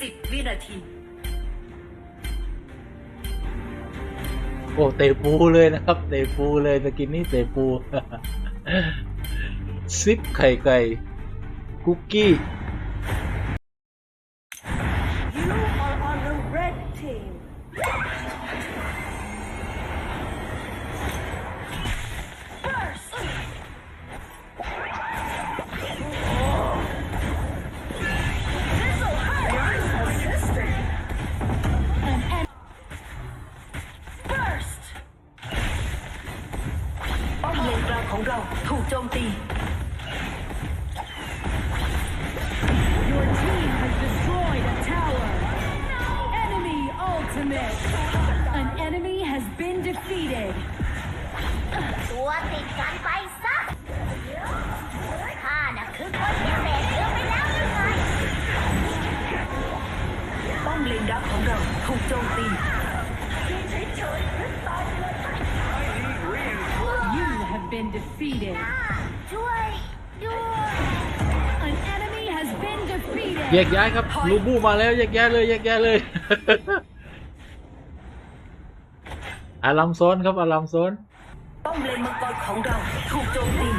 สิบวินาที โอ้เตะปูเลยนะครับเตะปูเลยตะกินนี่เตะปู ซิปไข่ไก่ คุกกี้ ของเราถูกโจมตี Your team has destroyed a tower. Enemy ultimate. An enemy has been defeated. ตัวติดกันไปซะข้าน่ะคือคนพิเศษเลือกไปแล้วหรือไงป้อมเลนดักของเราถูกโจมตี been defeated. ช่วยด้วย An enemy has been แย defeated. กย้ายครับลูบูมาแล้วแยกย้ายเลยแยกย้ายเลย อารามโซนครับอารามโซน ป้อมเลนมังกรของเราถูกโจมตี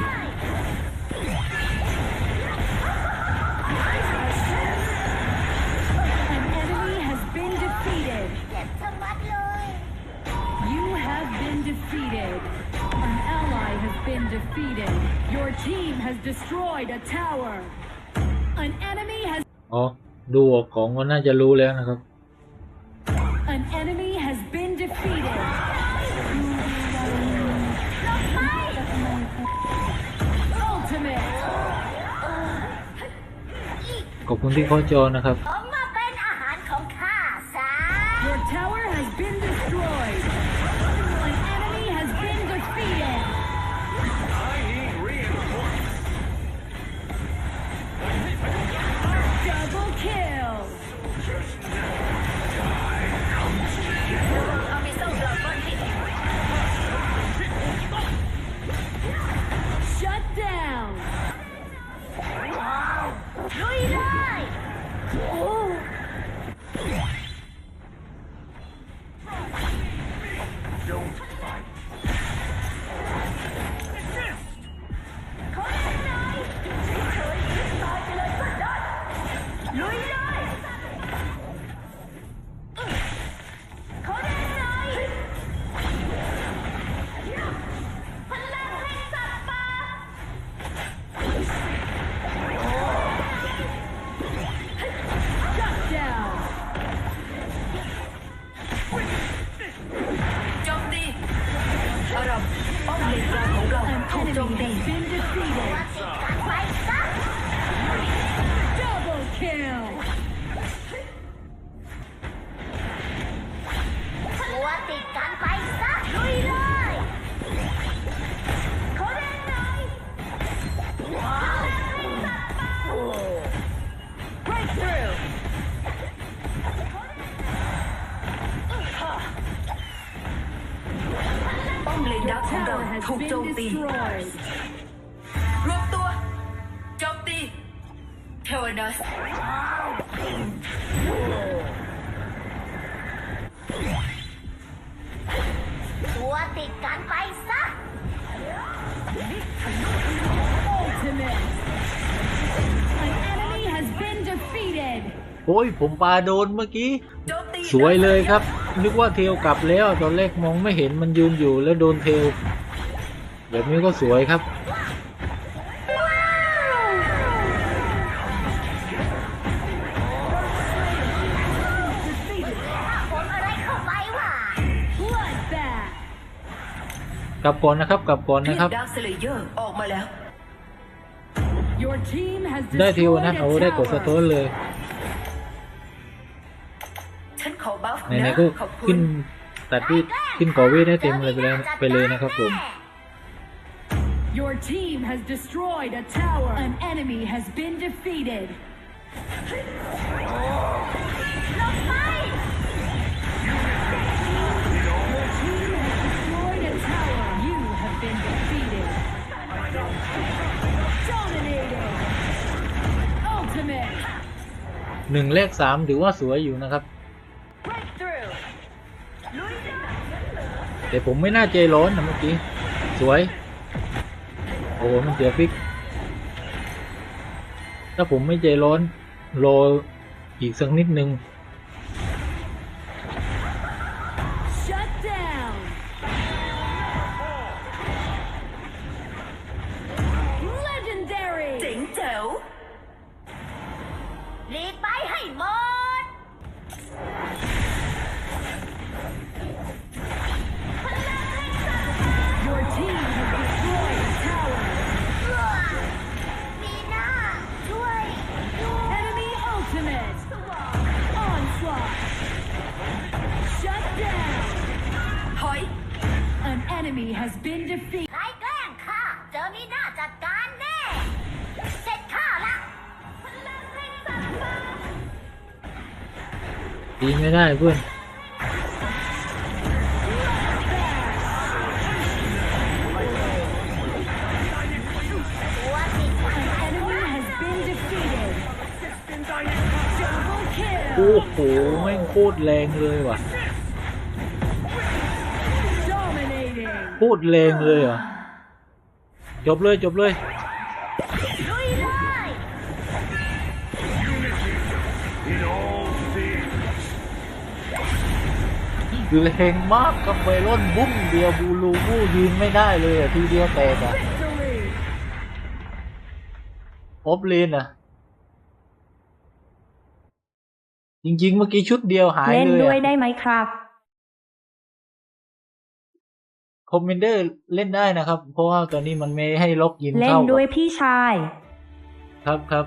team has destroyed a tower. An enemy has อ๋อ ดูออกของก็น่าจะรู้แล้วนะครับ an enemy has been defeated. Ultimate. ขอบคุณที่เข้าจอนะครับผมมาเป็นอา ลุ ถูกโจม been ตี destroyed. รวมตัว โจมตี เทวนัสตัวติดกันไปซะ Ultimate. An enemy has been defeated. โอ้ย ผมปาโดนเมื่อกี้ โจมตี สวยเลยครับ นึกว่าเทลกลับแล้ว ตอนแรกมองไม่เห็นมันยืนอยู่แล้วโดนเทล แบบนี้ก็สวยครับผมอะไรเข้าไปวะ Bloodbath. กลับก่อนนะครับ กลับก่อนเรียนะกครับ ดาร์คสเลเยอร์ออกมาแล้ว Your team has ได้เทล destroyed นะ a เอาได้กดสะท้อน tower. เลยฉันขอบัฟไหนนะๆก็ขอบคุขึ้ณนตัดที่ขึ้นก่อเวทให้เต็มเลยไปเลยไปเลยนะครับผม Your team has destroyed a tower. An enemy has been defeated. ลงไป Your team has destroyed a tower. You have been defeated. Dominating. Ultimate. หนึ่งเลขสามถือว่าสวยอยู่นะครับ breakthrough แต่ผมไม่น่าใจร้อนนะเมื่อกี้ สวย โอ้มันเสียฟิก ถ้าผมไม่ใจร้อน รออีกสักนิดนึง has been defeated. ใครแกล้งข้าเจอมีหน้าจัดการแน่เสร็จข้าละพลังแห่งสัตว์ป่าดีไม่ได้เพื่อนตัวติดกัน An enemy has been defeated. Double โอ้ kill. โหแม่งโคตรแรงเลยว่ะ Dominating. โคตรแรงเลยเหรอะจบเลยจบเลยลุยเลย แรงมากกับไบรอนบุ้มเดียวบูลูบูยืนไม่ได้เลยอะ ทีเดียวแตกอะ Victory. ออฟเลนอะ จริง ๆ เมื่อกี้ชุดเดียวหายเล่นเลยด้วยอะได้ไหมครับ คอมเมนเดอร์เล่นได้นะครับ เพราะว่าตอนนี้มันไม่ให้ล็อกยินเล่นเข้าด้วยพี่ชาย ครับครับ